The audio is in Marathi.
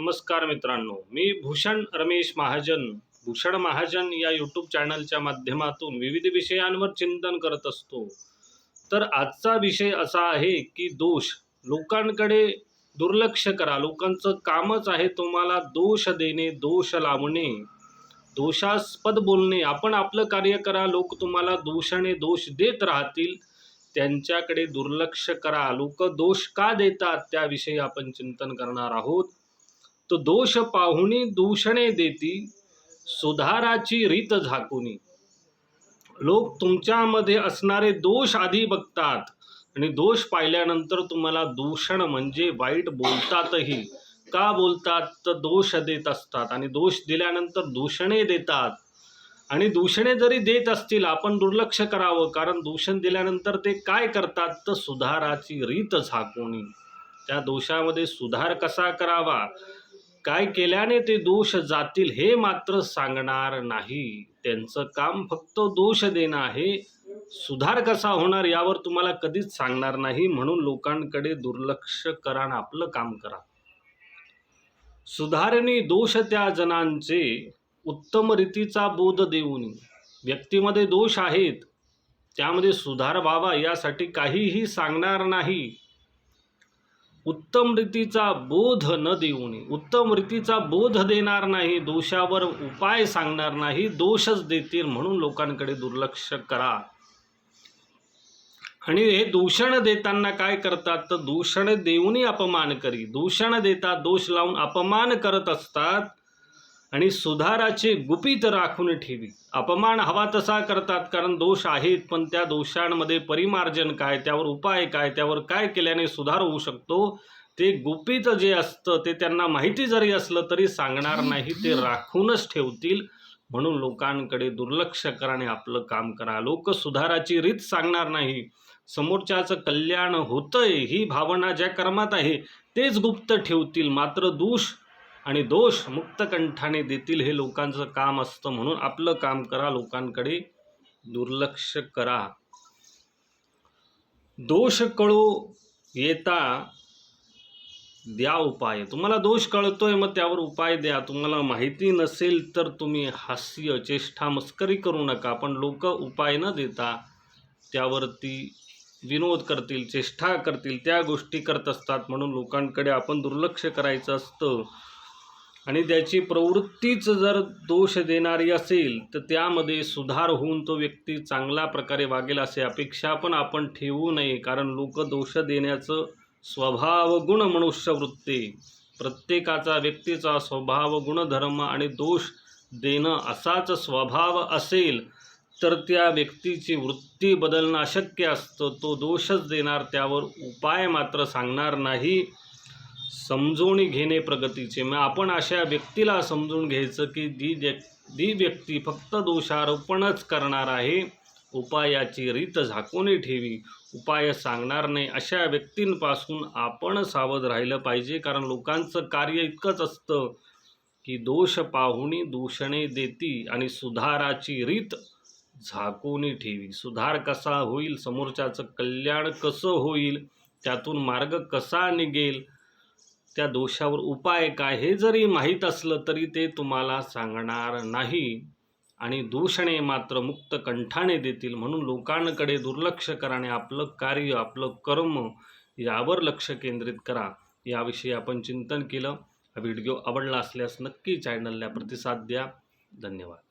नमस्कार मित्रांनो. मी भूषण रमेश महाजन. भूषण महाजन या यूट्यूब चॅनलच्या माध्यमातून विविध विषयांवर चिंतन करत असतो. तर आजचा विषय असा आहे की दोष. लोकांकडे दुर्लक्ष करा. लोकांचं कामच आहे तुम्हाला दोष देणे दोष लावणे. दोषास्पद बोलणे. आपण आपलं कार्य करा. लोक तुम्हाला दोषाने दोष देत राहतील. त्यांच्याकडे दुर्लक्ष करा. लोक दोष का देतात? त्याविषयी आपण चिंतन करणार आहोत. तो दोष पाहुणी दूषणे देती सुधाराची रीत झाकुनी. लोक तुमच्यामध्ये असणारे दोष आधी बघतात आणि दोष पाहिल्यानंतर तुम्हाला दूषण म्हणजे वाईट बोलतातही. का बोलतात? तर दोष देत असतात आणि दोष दिल्यानंतर दूषणे देतात. आणि दूषणे जरी देत असतील आपण दुर्लक्ष करावं कारण दूषण दिल्यानंतर ते काय करतात? तर सुधाराची रीत झाकुनी. त्या दोषामध्ये सुधार कसा करावा? काय केल्याने ते दोष जातील हे मात्र सांगणार नाही. त्यांचं काम फक्त दोष देणं आहे. सुधार कसा होणार यावर तुम्हाला कधीच सांगणार नाही म्हणून लोकांकडे दुर्लक्ष करा आणि आपलं काम करा. सुधारणी दोष त्या जनांचे उत्तम रीतीचा बोध देऊन व्यक्तीमध्ये दोष आहेत. त्यामध्ये सुधार व्हावा यासाठी काहीही सांगणार नाही. उत्तम रीतीचा बोध न देऊनी उत्तम रीतीचा बोध देणार नाही दोषावर उपाय सांगणार नाही दोषच देतील म्हणून लोकांकडे दुर्लक्ष करा. आणि हे दूषण देताना काय करतात? तर दूषण देऊनही अपमान करी. दूषण देतात दोष लावून अपमान करत असतात. आणि सुधाराचे गुपित राखून ठेवी. अपमान हवा तसा करतात कारण दोष आहेत पण त्या दोषांमध्ये परिमार्जन काय त्यावर उपाय काय त्यावर काय केल्याने सुधार होऊ शकतो? ते गुपित जे असतं ते त्यांना माहिती जरी असलं तरी सांगणार नाही ते राखूनच ठेवतील. म्हणून लोकांकडे दुर्लक्ष करा आणि आपलं काम करा. लोक सुधाराची रीत सांगणार नाही. समोरच्याचं कल्याण होतंय ही भावना ज्या कर्मात आहे तेच गुप्त ठेवतील. मात्र दोष आणि दोष मुक्त कंठाने देतील हे लोकांचं काम असतं म्हणून आपलं काम करा लोकांकडे दुर्लक्ष करा. दोष कळो येता द्या उपाय. तुम्हाला दोष कळतोय मग त्यावर उपाय द्या. तुम्हाला माहिती नसेल तर तुम्ही हास्य चेष्टा मस्करी करू नका. पण लोक उपाय न देता त्यावरती विनोद करतील चेष्टा करतील त्या गोष्टी करत असतात. म्हणून लोकांकडे आपण दुर्लक्ष करायचं असतं. आणि त्याची प्रवृत्तीच जर दोष देणारी असेल तर त्यामध्ये सुधार होऊन तो व्यक्ती चांगल्या प्रकारे वागेल असे अपेक्षा पण आपण ठेवू नये. कारण लोक दोष देण्याचं स्वभाव गुण मनुष्यवृत्ती. प्रत्येकाचा व्यक्तीचा स्वभाव गुणधर्म आणि दोष देणं असाच स्वभाव असेल तर त्या व्यक्तीची वृत्ती बदलणं अशक्य असतं. तो दोषच देणार त्यावर उपाय मात्र सांगणार नाही. समजून घेणे प्रगतीचे. मग आपण अशा व्यक्तीला समजून घ्यायचं की दी जी व्यक्ती फक्त दोषारोपणच करणार आहे. उपायाची रीत झाकून ठेवी. उपाय सांगणार नाही. अशा व्यक्तींपासून आपण सावध राहिलं पाहिजे. कारण लोकांचं कार्य इतकंच असतं की दोष पाहुणी दूषणे देती आणि सुधाराची रीत झाकून ठेवी. सुधार कसा होईल? समोरच्याचं कल्याण कसं होईल? त्यातून मार्ग कसा निघेल? त्या दोषावर उपाय काय हे जरी माहीत असलं तरी ते तुम्हाला सांगणार नाही. आणि दूषणे मात्र मुक्त कंठाने देतील म्हणून लोकांकडे दुर्लक्ष कराने आपलं कार्य आपलं कर्म यावर लक्ष केंद्रित करा. याविषयी आपण चिंतन केलं. हा व्हिडिओ आवडला असल्यास नक्की चॅनलला प्रतिसाद द्या. धन्यवाद.